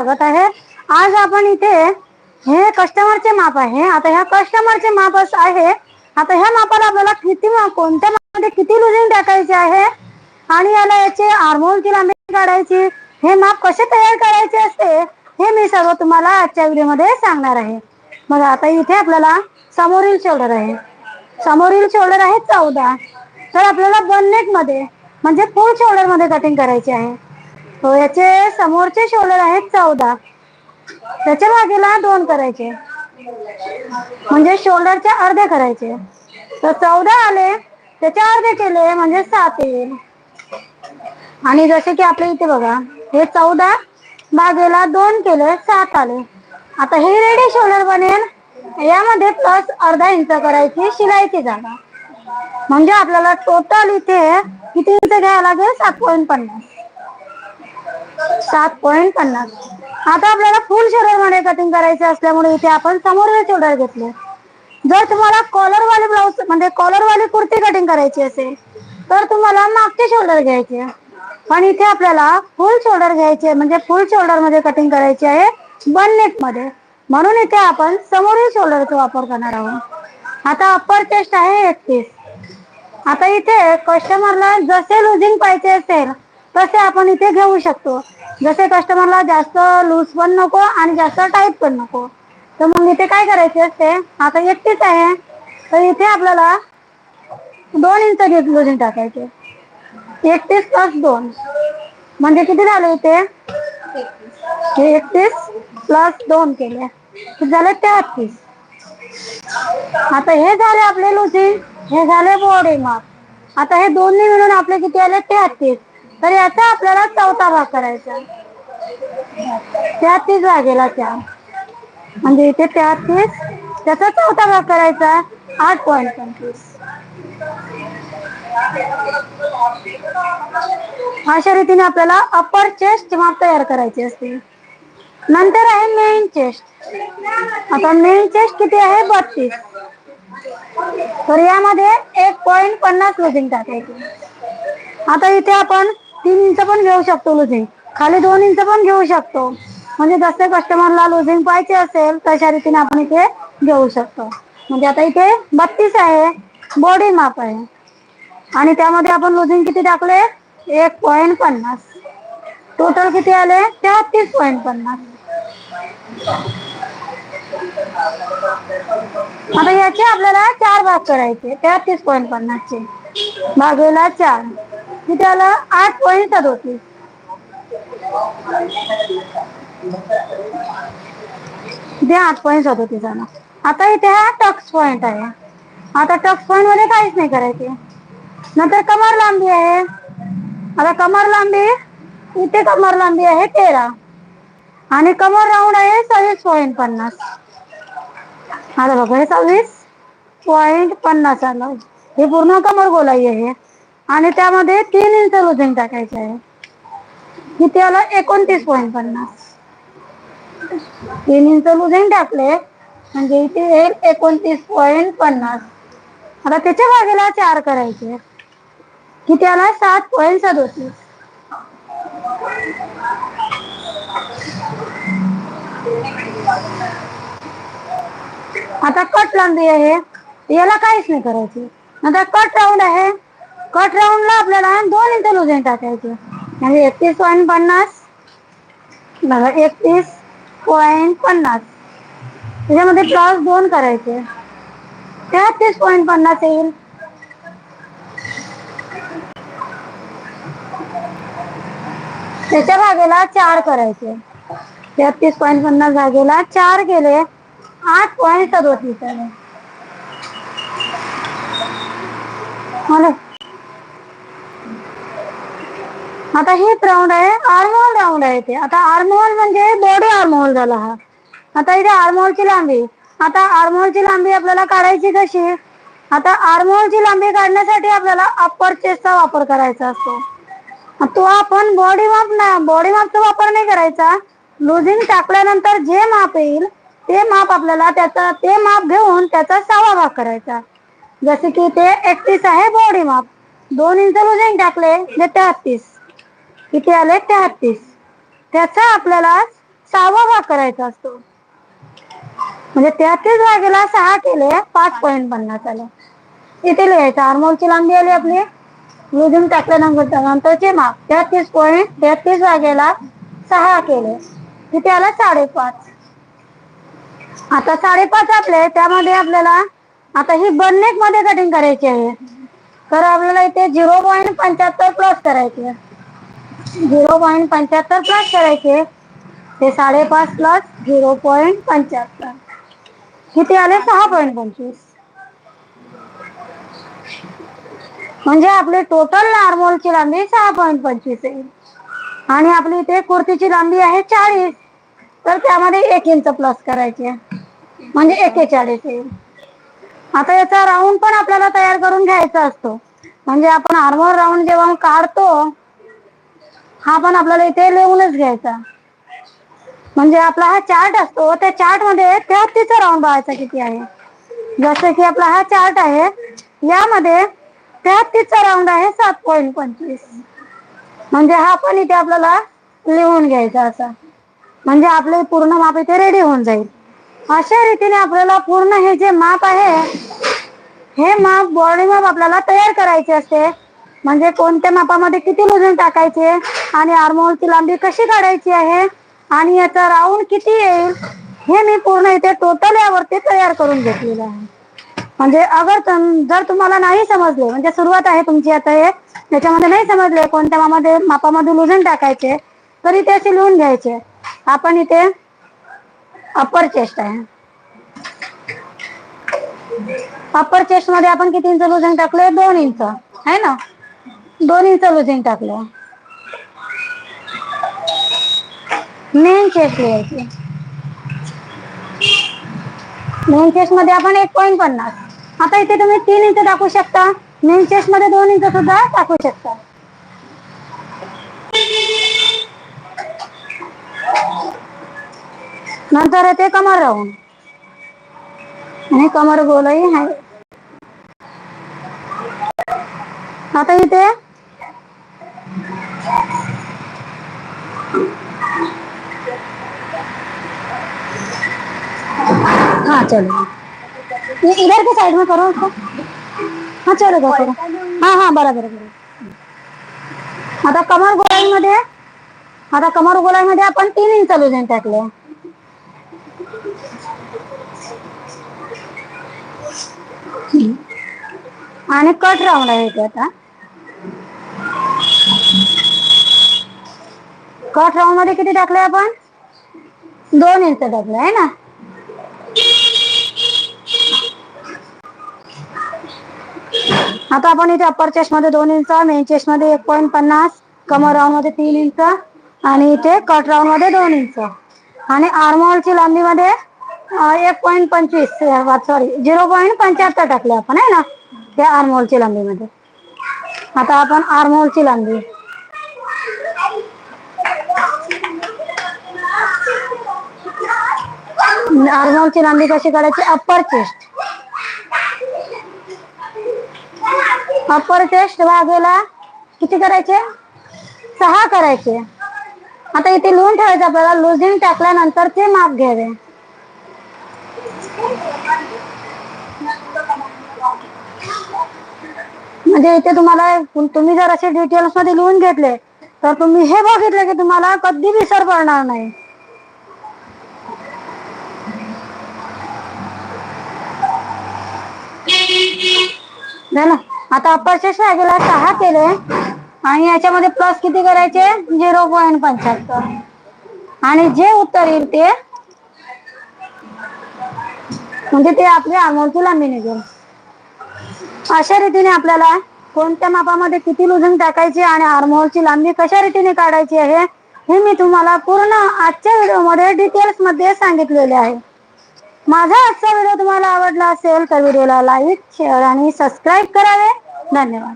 स्वागत आहे. आज आपण इथे हे कस्टमरचे माप आहे. आता ह्या कस्टमरचे माप आहे. आता ह्या मापाला आपल्याला किती कोणत्या मापामध्ये किती लुजिंग टाकायचे आहे? आणि याला याचे हार्मोनची लांबी काढायची? हे माप कसे तयार करायचे असते? हे मी सर्व तुम्हाला आजच्या व्हिडिओमध्ये सांगणार आहे. मग आता इथे आपल्याला समोरील शोल्डर आहे. समोरील शोल्डर आहे चौदा. तर आपल्याला बनमध्ये म्हणजे फुल शोल्डरमध्ये कटिंग करायची आहे. हो याचे समोरचे शोल्डर आहेत चौदा. त्याच्या मागेला दोन करायचे. म्हणजे शोल्डरचे अर्धे करायचे. तर चौदा आले. त्याचे अर्धे केले म्हणजे सात येईल. आणि जसे की आपल्या इथे बघा हे चौदा मागेला दोन केले सात आले. आता हे रेडी शोल्डर बनेल. यामध्ये प्लस अर्धा इंच करायची शिलाईची जागा. म्हणजे आपल्याला टोटल इथे किती इंच घ्यायला लागेल? सात पॉईंट पन्नास. सात पॉईंट पन्नास. आता आपल्याला फुल शोल्डरमध्ये कटिंग करायचे असल्यामुळे इथे आपण समोरचे शोल्डर घेतले. जर तुम्हाला कॉलर वाले ब्लाऊज म्हणजे कॉलर वाली कुर्ती कटिंग करायची असेल तर तुम्हाला मागचे शोल्डर घ्यायचे. पण इथे आपल्याला फुल शोल्डर घ्यायचे म्हणजे फुल शोल्डरमध्ये कटिंग करायची आहे बन नेटमध्ये. म्हणून इथे आपण समोरील शोल्डरचा वापर करणार आहोत. आता अप्पर चेस्ट आहे एकतीस आता इथे कस्टमरला जसे लुझिंग पाहिजे असेल तसे आपण इथे घेऊ शकतो. जसे कस्टमरला जास्त लूज पण नको आणि जास्त टाईट पण नको. तर मग इथे काय करायचे असते? आता एकटीच आहे. तर इथे आपल्याला दोन इंच घेतलं टाकायचे. एकतीस प्लस दोन. म्हणजे किती झाले इथे? हे एकतीस प्लस दोन केले. झाले तेहतीस. आता हे झाले आपले लुजिंग हे झाले बॉडी माप आता हे दोन्ही मिळून आपले किती आले? तेहतीस. तर याचा आपल्याला चौथा भाग करायचा. तेहतीस लागेल चार म्हणजे इथे तेहतीस त्याचा चौथा भाग करायचा आठ पॉईंट पंचवीस. अशा रीतीने आपल्याला अपर चेस्ट माप तयार करायची असते. नंतर आहे मेन चेस्ट आता मेन चेस्ट किती आहे? बत्तीस. तर यामध्ये एक पॉइंट पन्नास लुझिंग टाकायची. आता इथे आपण तीन इंच पण घेऊ शकतो लुझिंग खाली दोन इंच पण घेऊ शकतो. म्हणजे जसे कस्टमरला लुझिंग पाहिजे असेल तशा रीतीने आपण इथे घेऊ शकतो. म्हणजे आता इथे बत्तीस आहे बॉडी माप आहे. आणि त्यामध्ये आपण लुझिंग किती टाकले? एक पॉईंट पन्नास. टोटल किती आले? तेहतीस पॉईंट पन्नास. आता याचे आपल्याला चार भाग करायचे. तेहतीस पॉईंट पन्नासचे. भागेला चार. किती आलं आठ पॉईंट होती इथे आठ पॉईंट होती आला आता इथे हा टक्स पॉईंट आहे. आता टक्स पॉईंटमध्ये काहीच नाही करायचे. नंतर कमर लांबी आहे. आता कमर लांबी इथे कमर लांबी आहे तेरा. आणि कमर राऊंड आहे सव्वीस पॉईंट पन्नास. आता बघा हे सव्वीस पॉईंट पन्नास आलं. हे पूर्ण कमर गोलाई आहे. आणि त्यामध्ये तीन इंच लुजिंग टाकायचे आहे. किती आलं एकोणतीस पॉईंट पन्नास. तीन इंच लुजिंग टाकले म्हणजे इथे येईल एकोणतीस पॉईंट पन्नास. आता त्याच्या बाजूला चार करायचे किती आला सात पॉईंट सदोतीस. आता कट लांबी आहे. याला काहीच नाही करायची. आता कट राऊंड आहे. कट राऊंडला आपल्याला दोन इंच लुजिंग टाकायचे. म्हणजे एकतीस पॉईंट पन्नास बघा एकतीस पॉईंट पन्नास. त्याच्यामध्ये प्लस दोन करायचे. तेहतीस पॉईंट पन्नास येईल. त्याच्या भागेला चार करायचे. तेहतीस पॉईंट पन्नास भागेला चार केले आठ पॉईंट सदोतीस आले. म्हणजे आले. आता हे राऊंड आहे आर्महोल राऊंड आहे ते. आता आर्महोल म्हणजे बॉडी आर्महोल झाला हा. आता इथे आर्महोलची लांबी. आता आर्महोलची लांबी आपल्याला काढायची कशी? आता आर्महोलची लांबी काढण्यासाठी आपल्याला अप्पर चेस्टचा वापर करायचा असतो. तो आपण बॉडी माप ना बॉडी मापचा वापर नाही करायचा. लुझिंग टाकल्यानंतर जे माप येईल ते माप आपल्याला त्याचा ते माप घेऊन त्याचा सहावा भाग करायचा. जसे की ते एकतीस आहे बॉडी माप दोन इंच लुझिंग टाकले ते तेहतीस. किती आले तेहतीस त्याचा आपल्याला सहावा भाग करायचा असतो. म्हणजे तेहतीस भागेला सहा केले पाच पॉईंट पन्नास आले. इथे लिहायचं आरमोलची लांबी आली आपली. लुजून टाकल्यानंतर नंतरचे माप तेहतीस पॉईंट तेहतीस भागेला सहा केले. तिथे आला साडेपाच. आता साडेपाच आपले त्यामध्ये आपल्याला आता ही बर्नेकमध्ये कटिंग करायची आहे. तर आपल्याला इथे झिरो पॉईंट पंच्याहत्तर प्लस आहे. झिरो पॉईंट पंच्याहत्तर प्लस करायचे. ते साडेपाच प्लस झिरो पॉईंट पंच्याहत्तर. किती आले? सहा पॉईंट पंचवीस. म्हणजे आपली टोटल नॉर्मलची लांबी सहा पॉईंट पंचवीस आहे आणि आपली इथे कुर्तीची लांबी आहे चाळीस. तर त्यामध्ये एक इंच प्लस करायचे म्हणजे एकेचाळीस येईल. आता याचा राऊंड पण आपल्याला तयार करून घ्यायचा असतो. म्हणजे आपण आर्मोर राऊंड जेव्हा काढतो हा पण आपल्याला इथे लिहूनच घ्यायचा. म्हणजे आपला हा चार्ट असतो त्या चार्टमध्ये तेहतीचा राऊंड बघायचा किती आहे. जसं की आपला हा चार्ट आहे यामध्ये तेहतीचा राऊंड आहे सात पॉईंट पंचवीस. म्हणजे हा पण इथे आपल्याला लिहून घ्यायचा असा. म्हणजे आपले पूर्ण माप इथे रेडी होऊन जाईल. अशा रीतीने आपल्याला पूर्ण हे जे माप आहे हे माप बॉडी माप आपल्याला तयार करायचे असते. म्हणजे कोणत्या मापामध्ये किती वजन टाकायचे आणि आरमोलची लांबी कशी काढायची आहे? आणि याचा राऊंड किती येईल? हे मी पूर्ण इथे टोटल यावरती तयार करून घेतलेलं आहे. म्हणजे अगर तुम- जर तुम्हाला नाही समजले म्हणजे सुरुवात आहे तुमची आता हे त्याच्यामध्ये नाही समजले कोणत्या मापामध्ये मापामध्ये वजन टाकायचे तर इथे असे लिहून घ्यायचे. आपण इथे अप्पर चेस्ट आहे. अप्पर चेस्टमध्ये आपण किती इंच लुझिंग टाकले दोन इंच. आहे ना? दोन इंच लुझिंग टाकले मेन चेस्ट लिहायची मेन चेस्टमध्ये आपण एक पॉईंट पन्नास आता इथे तुम्ही तीन इंच टाकू शकता. मेन चेस्टमध्ये दोन इंच सुद्धा टाकू शकता. नंतर येते कमर राहून. आणि कमर गोलही आहे. आता इथे हाँ चलो. ये इधर के साइड में करो उसको. हाँ चलो दो करो. हाँ हाँ बरोबर बरोबर. आता कमर गोलाईमध्ये आता कमर गोलाईमध्ये आपण तीन इंच लुजन टाकले आणि कट राऊंड आहे ते आता. कट राऊंडमध्ये किती टाकले आपण दोन इंच टाकले आहे ना? आता आपण इथे अप्पर चेस्टमध्ये दोन इंच मेन चेस्टमध्ये एक पॉईंट पन्नास कमर राऊंडमध्ये तीन इंच आणि इथे कट राऊंडमध्ये दोन इंच आणि आर्मोलची लांबी मध्ये एक पॉईंट पंचवीस सॉरी झिरो पॉईंट पंच्याहत्तर टाकले आपण आहे ना? त्या आर्मोलची लांबी मध्ये. आता आपण आर्मोलची लांबी. आर्मोलची लांबी कशी करायची अप्पर चेस्ट अप्पर टेस्ट भागेला किती करायचे? सहा करायचे. आता इथे लोन ठेवायचं आपल्याला. लुझिंग टाकल्यानंतर ते माप घ्यावे. म्हणजे इथे तुम्हाला तुम्ही जर असे डिटेल्समध्ये लिहून घेतले तर तुम्ही हे बघितले की तुम्हाला कधी विसर पडणार नाही. झालं? आता अप्पर चेस्ट सहा केले. आणि याच्यामध्ये प्लस किती करायचे? झिरो पॉईंट पंच्याहत्तर. आणि जे उत्तर येईल ते म्हणजे ते आपली आमोलची लांबी निघेल. अशा रीतीने आपल्याला कोणत्या मापामध्ये किती लुझिंग टाकायची आणि आर्महोलची लांबी कशा रीतीने काढायची आहे हे मी तुम्हाला पूर्ण आजच्या व्हिडिओमध्ये डिटेल्समध्ये सांगितलेले आहे. माझा आजचा व्हिडिओ तुम्हाला आवडला असेल तर व्हिडिओला लाईक शेअर आणि सबस्क्राईब करावे. धन्यवाद.